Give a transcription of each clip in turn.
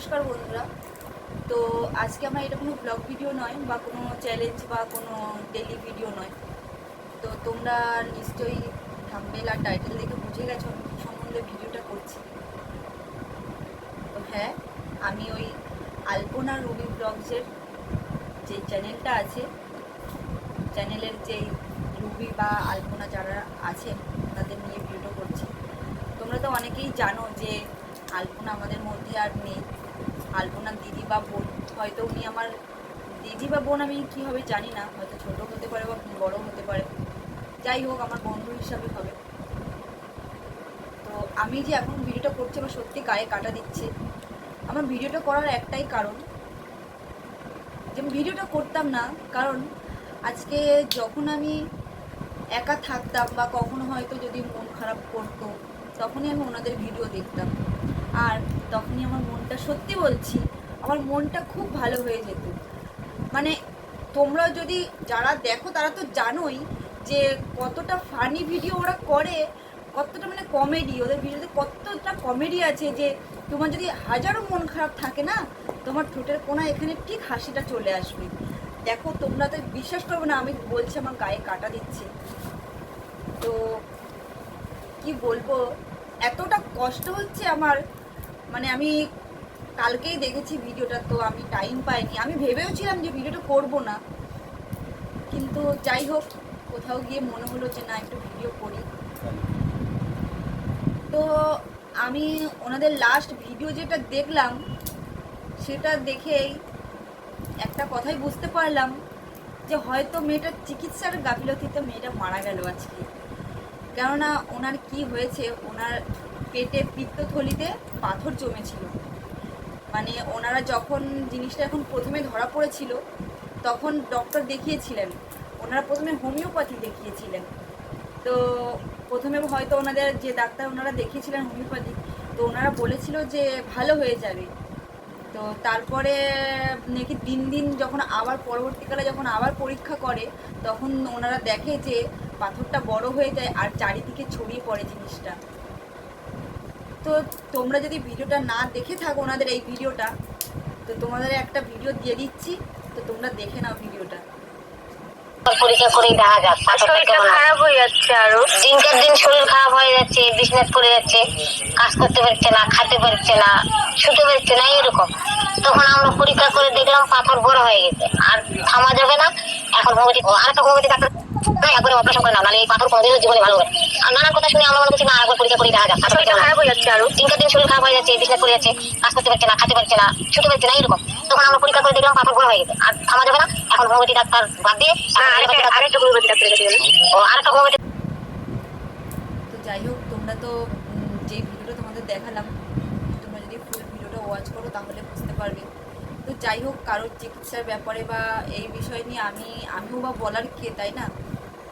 নমস্কার বন্ধুরা। তো আজকে আমার এটা কোনো ব্লগ ভিডিও নয় বা কোনো চ্যালেঞ্জ বা কোনো ডেলি ভিডিও নয়। তো তোমরা নিশ্চয়ই থাম্বেল আর টাইটেল দেখে বুঝে গেছো আমি কী সম্বন্ধে ভিডিওটা করছি। তো হ্যাঁ আমি ওই আলপনা রুবি ব্লগসের যে চ্যানেলটা আছে চ্যানেলের যেই রুবি বা আলপনা যারা আছেন, তাদের নিয়ে ভিডিও করছি। তোমরা তো অনেকেই জানো যে আলপনা আমাদের মধ্যে আর নেই। আলপনার দিদি বা বোন, হয়তো উনি আমার দিদি বা বোন আমি কীভাবে জানি না, হয়তো ছোটো হতে পারে বা বড় হতে পারে। যাই হোক, আমার বন্ধু হিসাবে হবে। তো আমি যে এখন ভিডিওটা করছি, আমার সত্যি গায়ে কাটা দিচ্ছে। আমার ভিডিওটা করার একটাই কারণ যে ভিডিওটা করতাম না, কারণ আজকে যখন আমি একা থাকতাম বা কখনো হয়তো যদি মন খারাপ করতো, তখনই আমি ওনাদের ভিডিও দেখতাম। আর তখনই আমার মনটা সত্যি বলছি, আমার মনটা খুব ভালো হয়ে যেত। মানে তোমরা যদি যারা দেখো, তারা তো জানোই যে কতটা ফানি ভিডিও ওরা করে, কতটা মানে কমেডি ওদের ভিডিওতে কতটা কমেডি আছে যে তোমার যদি হাজারো মন খারাপ থাকে না, তোমার ঠোঁটের কোনা এখানে ঠিক হাসিটা চলে আসবে। দেখো, তোমরা তো বিশ্বাস করবে না, আমি বলছি, আমার গায়ে কাটা দিচ্ছে। তো কি বলব, এতটা কষ্ট হচ্ছে আমার মানে আমি কালকেই দেখেছি ভিডিওটা, তো আমি টাইম পাইনি। আমি ভেবেওছিলাম যে ভিডিওটা করব না। কিন্তু যাই হোক, কোথাও গিয়ে মনে হলো যে না, একটু ভিডিও করি। তো আমি ওনাদের লাস্ট ভিডিও যেটা দেখলাম, সেটা দেখেই একটা কথাই বুঝতে পারলাম যে হয়তো মেয়েটার চিকিৎসার গাফিলতিতে মেয়েটা মারা গেল আজকে। কেননা ওনার কি হয়েছে, ওনার পেটে পিত্তথলিতে পাথর জমেছিল। মানে ওনারা যখন জিনিসটা এখন প্রথমে ধরা পড়েছিল, তখন ডক্টর দেখিয়েছিলেন। ওনারা প্রথমে হোমিওপ্যাথি দেখিয়েছিলেন। তো প্রথমে হয়তো ওনাদের যে ডাক্তার ওনারা দেখিয়েছিলেন হোমিওপ্যাথি তো ওনারা বলেছিল যে ভালো হয়ে যাবে। তো তারপরে নাকি দিন দিন যখন আবার পরবর্তীকালে যখন আবার পরীক্ষা করে, তখন ওনারা দেখে যে পাথরটা বড় হয়ে যায় আর চারিদিকে ছড়িয়ে পড়ে জিনিসটা। তো তোমরা যদি ভিডিওটা না দেখে থাকো ওনাদের এই ভিডিওটা, তো তোমাদের একটা ভিডিও দিয়ে দিচ্ছি, তো তোমরা দেখে নাও ভিডিওটা। পরীক্ষা করেই দেখা যাক। শরীরটা খারাপ হয়ে যাচ্ছে আরও। দিনকার দিন শরীর খারাপ হয়ে যাচ্ছে বিজনেস করে যাচ্ছে কাজ করতে পারছে না খেতে পারছে না শুতে পারছে না এরকম। তখন আমরা পরীক্ষা করে দেখলাম পাথর বড় হয়ে গেছে। আর থামা যাবে না এখন হোমিওপ্যাথি আর একটা হোমিওপ্যাথি ডাক্তার একবারে অপারেশন করে না নাহলে এই পাথর কোনোদিনও জীবনে ভালো হবে আর নানান কথা শুনে আমরা মনে করছি না একবার পরীক্ষা করে দেখা যাক শরীরটা খারাপ হয়ে যাচ্ছে আরও। দিনকার দিন শরীর খারাপ হয়ে যাচ্ছে বিজনেস করে যাচ্ছে কাজ করতে পারছে না খেতে পারছে না শুতে পারছে না এরকম। তখন আমরা পরীক্ষা করে দেখলাম পাথর বড় হয়ে গেছে। আর থামা যাবে না এখন হোমিওপ্যাথি ডাক্তার বাদ দিয়ে তো যাই হোক তোমরা তো যে ভিডিওটা তোমাদের দেখালাম তোমরা যদি ফুল ভিডিওটা ওয়াচ করো তাহলে বুঝতে পারবে। তো যাই হোক কারোর চিকিৎসার ব্যাপারে বা এই বিষয় নিয়ে আমি আমিও বা বলার কে তাই না?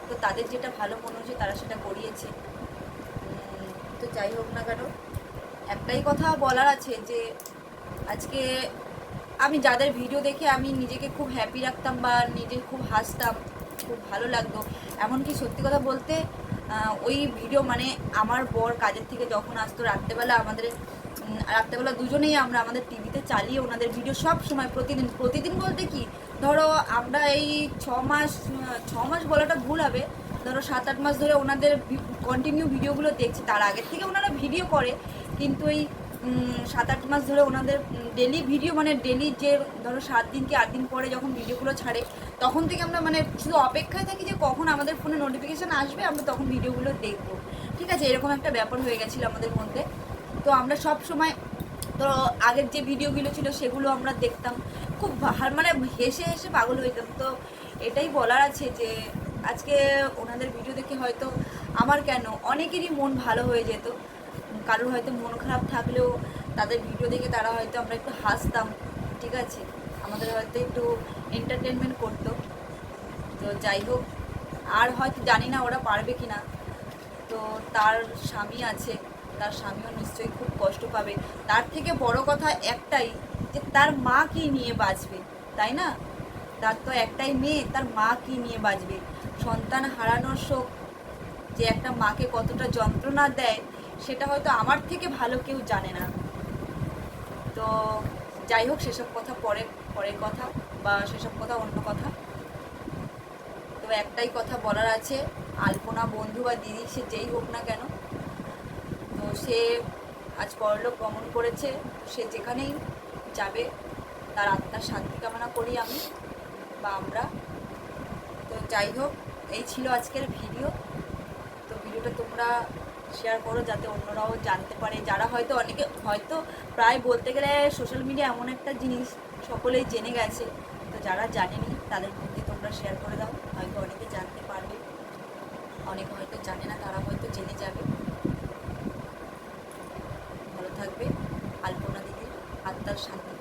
তো তাদের যেটা ভালো মনে হচ্ছে তারা সেটা করিয়েছে। তো যাই হোক না কেন একটাই কথা বলার আছে যে আজকে আমি যাদের ভিডিও দেখে আমি নিজেকে খুব হ্যাপি রাখতাম বা নিজে খুব হাসতাম খুব ভালো লাগতো এমনকি সত্যি কথা বলতে ওই ভিডিও মানে আমার বর কাজের থেকে যখন আসতো রাত্রেবেলা আমাদের রাত্রেবেলা দুজনেই আমরা আমাদের টিভিতে চালিয়ে ওনাদের ভিডিও সব সময় প্রতিদিন প্রতিদিন বলতে কি, ধরো আমরা এই ছ মাস ছ মাস বলাটা ভুল হবে, ধরো সাত আট মাস ধরে ওনাদের কন্টিনিউ ভিডিওগুলো দেখছি, তার আগের থেকে ওনারা ভিডিও করে, কিন্তু এই সাত আট মাস ধরে ওনাদের ডেলি ভিডিও মানে ডেলি যে, ধরো সাত দিন কি আট দিন পরে যখন ভিডিওগুলো ছাড়ে তখন থেকে আমরা মানে শুধু অপেক্ষায় থাকি যে কখন আমাদের ফোনে নোটিফিকেশান আসবে, আমরা তখন ভিডিওগুলো দেখব। ঠিক আছে? এরকম একটা ব্যাপার হয়ে গেছিল আমাদের মধ্যে। তো আমরা সব সময়, তো আগের যে ভিডিওগুলো ছিল সেগুলো আমরা দেখতাম। খুব মানে হেসে হেসে পাগল হইতাম। তো এটাই বলার আছে যে, আজকে ওনাদের ভিডিও দেখে হয়তো আমার কেন, অনেকেরই মন ভালো হয়ে যেত। কারোর হয়তো মন খারাপ থাকলেও তাদের ভিডিও দেখে তারা হয়তো আমরা একটু হাসতাম। ঠিক আছে? আমাদের হয়তো একটু এন্টারটেনমেন্ট করতো। তো যাই হোক, আর হয়তো জানি না ওরা পারবে কি না তো তার স্বামী আছে, তার স্বামীও নিশ্চয়ই খুব কষ্ট পাবে। তার থেকে বড় কথা একটাই, যে তার মা কি নিয়ে বাঁচবে, তাই না? তার তো একটাই মেয়ে, তার মা কি নিয়ে বাঁচবে? সন্তান হারানোর শোক যে একটা মাকে কতটা যন্ত্রণা দেয়, সেটা হয়তো আমার থেকে ভালো কেউ জানে না। তো যাই হোক, সেসব কথা পরে পরের কথা বা সেসব কথা অন্য কথা। তো একটাই কথা বলার আছে, আলপনা বন্ধু বা দিদি, সে যেই হোক না কেন, তো সে আজ পরলোক গমন করেছে, সে যেখানেই যাবে, তার আত্মার শান্তি কামনা করি আমি বা আমরা। তো যাই হোক, এই ছিল আজকের ভিডিও। তো ভিডিওটা তোমরা শেয়ার করো যাতে অন্যরাও জানতে পারে। যারা হয়তো অনেকে, হয়তো প্রায় বলতে গেলে সোশ্যাল মিডিয়া এমন একটা জিনিস সকলেই জেনে গেছে। তো যারা জানেনি, তাদের মধ্যে তোমরা শেয়ার করে দাও। হয়তো অনেকে জানতে পারবে। অনেকে হয়তো জানে না, তারা হয়তো জেনে যাবে। ভালো থাকবে। আলপনা দিদির আত্মার শান্তি।